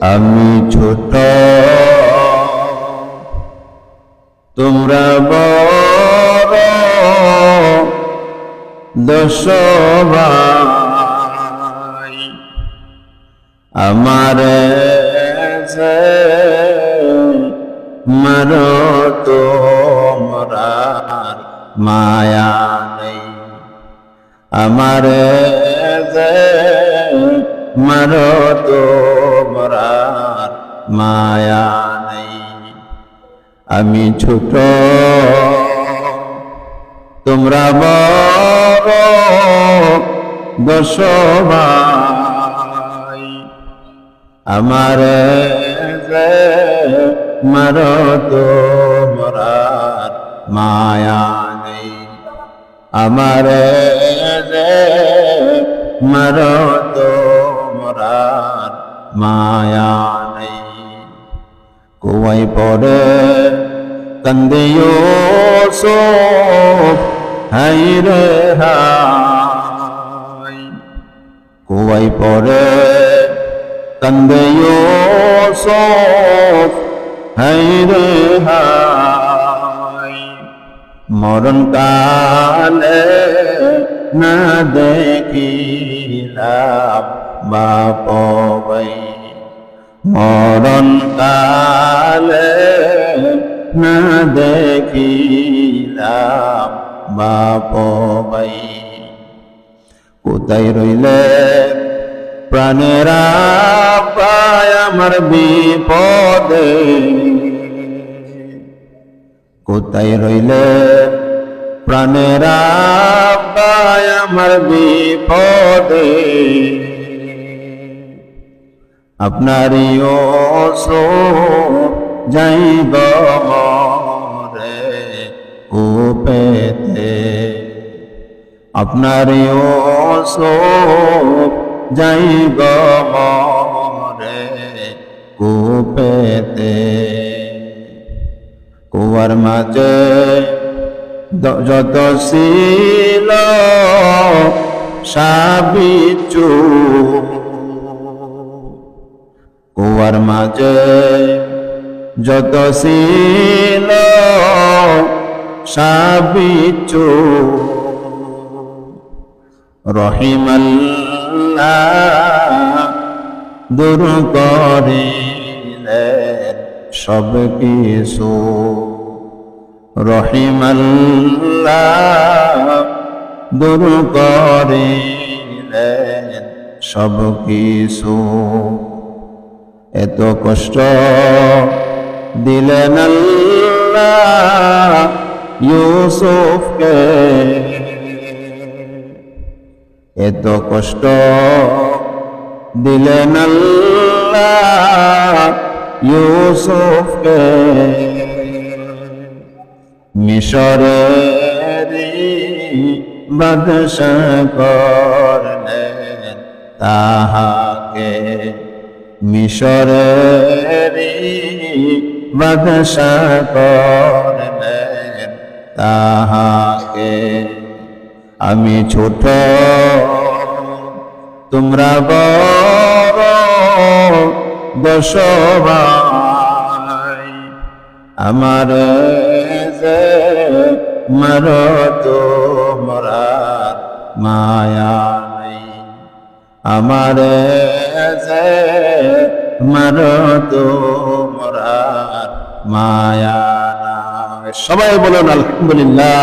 আমি ছোট। তোমরা বড়। দশ আমার মার তোমরা মায়া নেই। আমার যে মার তোমরা মায়া নেই। আমি ছোট, তোমরা বড় দশ ভাই আমার যে মার তোমরা মায়া নেই। আমার মার তোমরা মায়া নেই কুয়াই পড়ে কান্দিও সো হাই রে হাই কুয়াই পড়ে কান্দিও সো হাই রে হাই মরণ কালে না দেখিলাম বাপ ভাই। মরণ কালে না দেখিলাম বাপ ভাই। কোথায় রইলে প্রাণেরা পায় আমার বিপদে? কোথায় রইলে প্রাণেরা পায় আমার বিপদে আপনারই ওসো যাইব মরে কুপেতে আপনারই ওসো যাইব মরে কুপেতে কুয়ার মাঝে দ- যত ছিল সাবিচু কুয়ার মাঝে যত ছিল সাবিচু রহিমাল্লাহ দূর করিলেন সব কিছু রহিমাল্লাহ দূর করিলেন সব কিছু। এত কষ্ট দিলেন ইউসুফকে। এত কষ্ট দিলেন ইউসুফকে। মিশরের বাদশাহ করলেন। তাহাকে মিশরের বাদশাহ করলেন। তাহাকে আমি ছোট তোমরা বড় দশ আমার মার তোমরা মায়া নেই। আমার মার তোমরা মায়া সবাই বলুন, আলহামদুলিল্লাহ।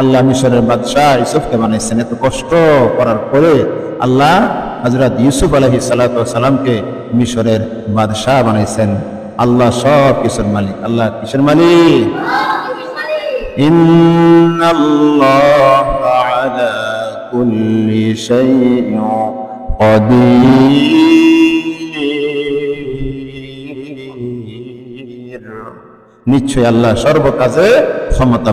আল্লাহ মিশরের বাদশাহ ইউসুফকে বানাইছেন এত কষ্ট করার পরে আল্লাহ হজরত ইউসুফ আলহি সালামকে মিশরের বাদশাহ বানাইছেন আল্লাহ সব কিসের মালিক আল্লাহ কিসের মালিক إن الله على كل شيء قدير নিশ্চয় আল্লাহ সর্বকাজে ক্ষমতা